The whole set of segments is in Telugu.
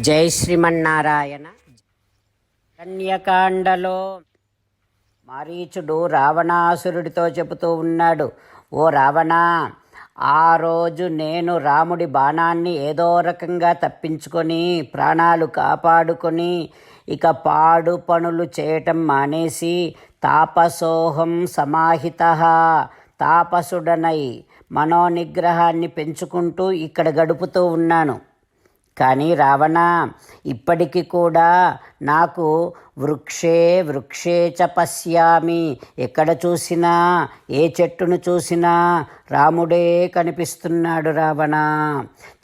జై శ్రీమన్నారాయణ. కన్యకాండలో మారీచుడు రావణాసురుడితో చెబుతూ ఉన్నాడు ఓ రావణ ఆ రోజు నేను రాముడి బాణాన్ని ఏదో రకంగా తప్పించుకొని ప్రాణాలు కాపాడుకొని ఇక పాడు పనులు చేయటం మానేసి తాపసోహం సమాహిత తాపసుడనై మనోనిగ్రహాన్ని పెంచుకుంటూ ఇక్కడ గడుపుతూ ఉన్నాను. కానీ రావణ ఇప్పటికి కూడా నాకు వృక్షే వృక్షే చ పశ్యామి. ఎక్కడ చూసినా ఏ చెట్టును చూసినా రాముడే కనిపిస్తున్నాడు రావణ.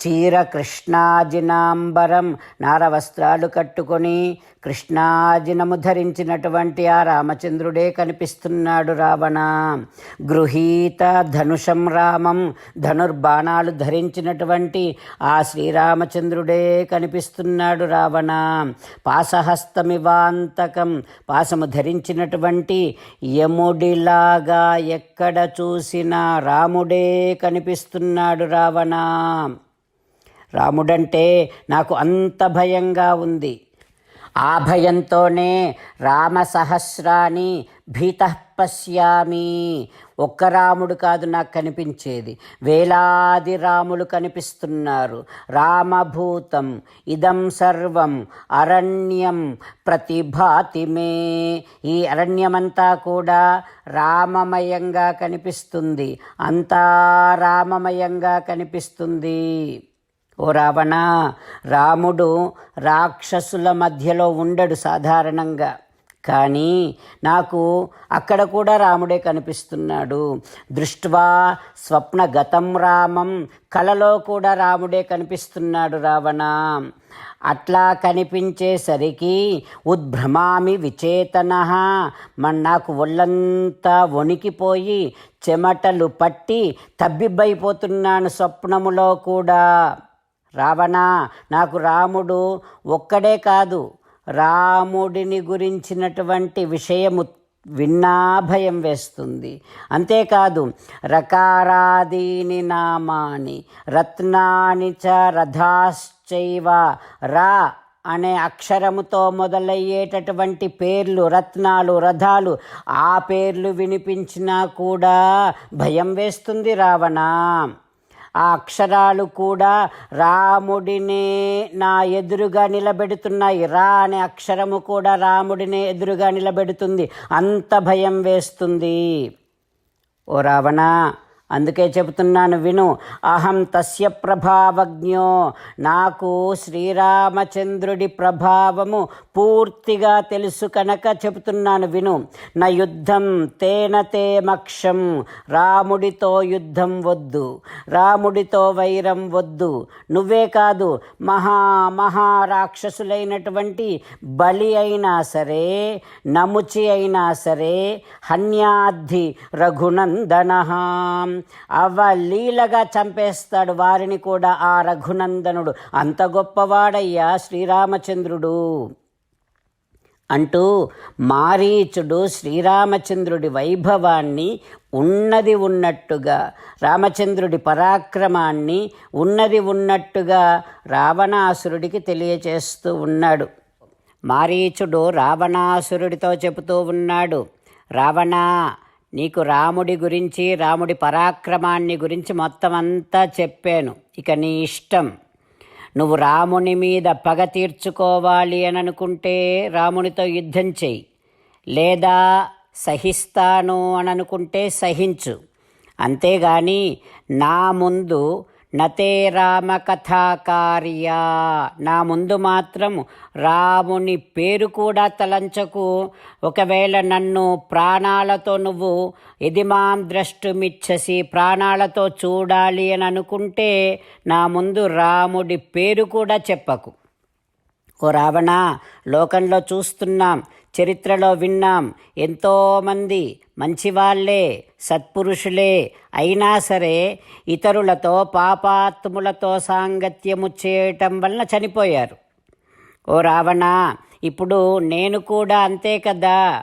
చీర కృష్ణాజినాంబరం నార వస్త్రాలు కట్టుకొని కృష్ణాజినము ధరించినటువంటి ఆ రామచంద్రుడే కనిపిస్తున్నాడు రావణ. గృహీత ధనుషం రామం ధనుర్బాణాలు ధరించినటువంటి ఆ శ్రీరామచంద్రుడే కనిపిస్తున్నాడు రావణ. హస్తమివాంతకం పాసము ధరించినటువంటి యముడిలాగా ఎక్కడ చూసినా రాముడే కనిపిస్తున్నాడు రావణ. రాముడంటే నాకు అంత భయంగా ఉంది. ఆ భయంతోనే రామ సహస్రాన్ని భీత పశ్యామి ఒక్క రాముడు కాదు నాకు కనిపించేది. వేలాది రాములు కనిపిస్తున్నారు. రామభూతం ఇదం సర్వం అరణ్యం ప్రతిభాతిమే ఈ అరణ్యమంతా కూడా రామమయంగా కనిపిస్తుంది. అంతా రామమయంగా కనిపిస్తుంది. ఓ రావణ రాముడు రాక్షసుల మధ్యలో ఉండడు సాధారణంగా. కానీ నాకు అక్కడ కూడా రాముడే కనిపిస్తున్నాడు. దృష్ట్వా స్వప్న గతం రామం కలలో కూడా రాముడే కనిపిస్తున్నాడు రావణ. అట్లా కనిపించేసరికి ఉద్భ్రమామి విచేతన. మన నాకు ఒళ్ళంతా వణికిపోయి చెమటలు పట్టి తబ్బిబ్బైపోతున్నాను స్వప్నములో కూడా. రావణా నాకు రాముడు ఒక్కడే కాదు. రాముడిని గురించినటువంటి విషయము విన్నా భయం వేస్తుంది. అంతేకాదు రకారాదీని నామాని రత్నాని చ రథాశ్చైవ రా అనే అక్షరముతో మొదలయ్యేటటువంటి పేర్లు రత్నాలు రథాలు ఆ పేర్లు వినిపించినా కూడా భయం వేస్తుంది రావణ. ఆ అక్షరాలు కూడా రాముడినే నా ఎదురుగా నిలబెడుతున్నాయి. రా అనే అక్షరము కూడా రాముడినే ఎదురుగా నిలబెడుతుంది. అంత భయం వేస్తుంది. ఓ రావణా అందుకే చెబుతున్నాను విను. అహం తస్య ప్రభావజ్ఞో. నాకు శ్రీరామచంద్రుడి ప్రభావము పూర్తిగా తెలుసు కనుక చెబుతున్నాను విను. నా యుద్ధం తేన తే మక్షం రాముడితో యుద్ధం వద్దు. రాముడితో వైరం వద్దు. నువ్వే కాదు మహా మహారాక్షసులైనటువంటి బలి అయినా సరే నముచి అయినా సరే హన్యాద్ధి రఘునందన. అవలీలగా చంపేస్తాడు వారిని కూడా ఆ రఘునందనుడు. అంత గొప్పవాడయ్యా శ్రీరామచంద్రుడు. అంటూ మారీచుడు శ్రీరామచంద్రుడి వైభవాన్ని ఉన్నది ఉన్నట్టుగా రామచంద్రుడి పరాక్రమాన్ని ఉన్నది ఉన్నట్టుగా రావణాసురుడికి తెలియచేస్తూ ఉన్నాడు. మారీచుడు రావణాసురుడితో చెబుతూ ఉన్నాడు రావణా నీకు రాముడి గురించి రాముడి పరాక్రమాన్ని గురించి మొత్తం అంతా చెప్పాను. ఇక నీ ఇష్టం. నువ్వు రాముని మీద పగ తీర్చుకోవాలి అని అనుకుంటే రామునితో యుద్ధం చెయ్యి. లేదా సహిస్తాను అని అనుకుంటే సహించు. అంతేగాని నా ముందు నతే రామ కథాకార్యా నా ముందు మాత్రం రాముని పేరు కూడా తలంచకు. ఒకవేళ నన్ను ప్రాణాలతో నువ్వు ఇది మాం ద్రష్టుమిచ్చసి ప్రాణాలతో చూడాలి అని అనుకుంటే నా ముందు రాముడి పేరు కూడా చెప్పకు. ఓ రావణ లోకంలో చూస్తున్నాం. చరిత్రలో విన్నాం. ఎంతోమంది మంచివాళ్ళే సత్పురుషులే అయినా సరే ఇతరులతో పాపాత్ములతో సాంగత్యము చేయటం వలన చనిపోయారు. ఓ రావణ ఇప్పుడు నేను కూడా అంతే కదా?